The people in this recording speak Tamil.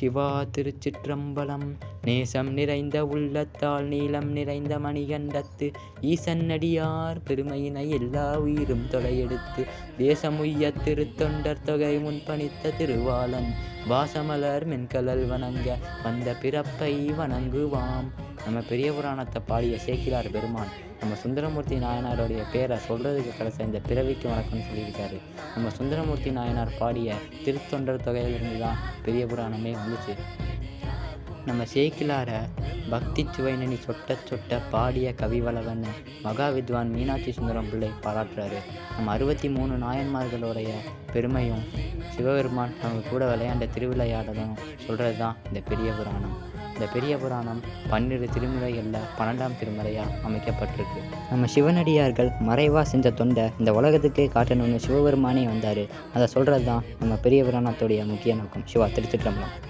சிவா திருச்சிற்றம்பலம். நேசம் நிறைந்த உள்ளத்தால் நீளம் நிறைந்த மணிகண்டத்து. ஈசன்னடியார் பெருமையினை எல்லா உயிரும் தொலையெடுத்து. தேசமுய்ய திருத்தொண்டர் தொகை முன்பணித்த திருவாளன். வாசமலர் மென்கலல் வணங்க வந்த பிறப்பை வணங்குவாம். நம்ம பெரிய புராணத்தை பாடிய சேக்கிலார் பெருமான் நம்ம சுந்தரமூர்த்தி நாயனாருடைய பேரை சொல்கிறதுக்கு கடைசி இந்த பிறவிக்கு வணக்கம்னு சொல்லியிருக்காரு. நம்ம சுந்தரமூர்த்தி நாயனார் பாடிய திருத்தொண்டர் தொகையிலிருந்து தான் பெரிய புராணமே இருந்துச்சு நம்ம சேக்கிலார பக்தி சுவைனி சொட்ட சொட்ட பாடிய கவிவளவன் மகா வித்வான் மீனாட்சி சுந்தரம் பிள்ளை பாராட்டுறாரு. நம்ம அறுபத்தி மூணு நாயன்மார்களுடைய பெருமையும் சிவபெருமான் அவங்க கூட விளையாண்ட திருவிளையாடலும் சொல்கிறது தான் இந்த பெரிய புராணம். இந்த பெரிய புராணம் பன்னிரு திருமுறைகளில் பன்னெண்டாம் திருமுறையாக அமைக்கப்பட்டிருக்கு. நம்ம சிவனடியார்கள் மறைவாக செஞ்ச தொண்டை இந்த உலகத்துக்கே காட்டணும்னு சிவபெருமானே வந்தார். அதை சொல்கிறது தான் நம்ம பெரிய புராணத்துடைய முக்கிய நோக்கம். சிவா திருச்சிற்றம்பலம்.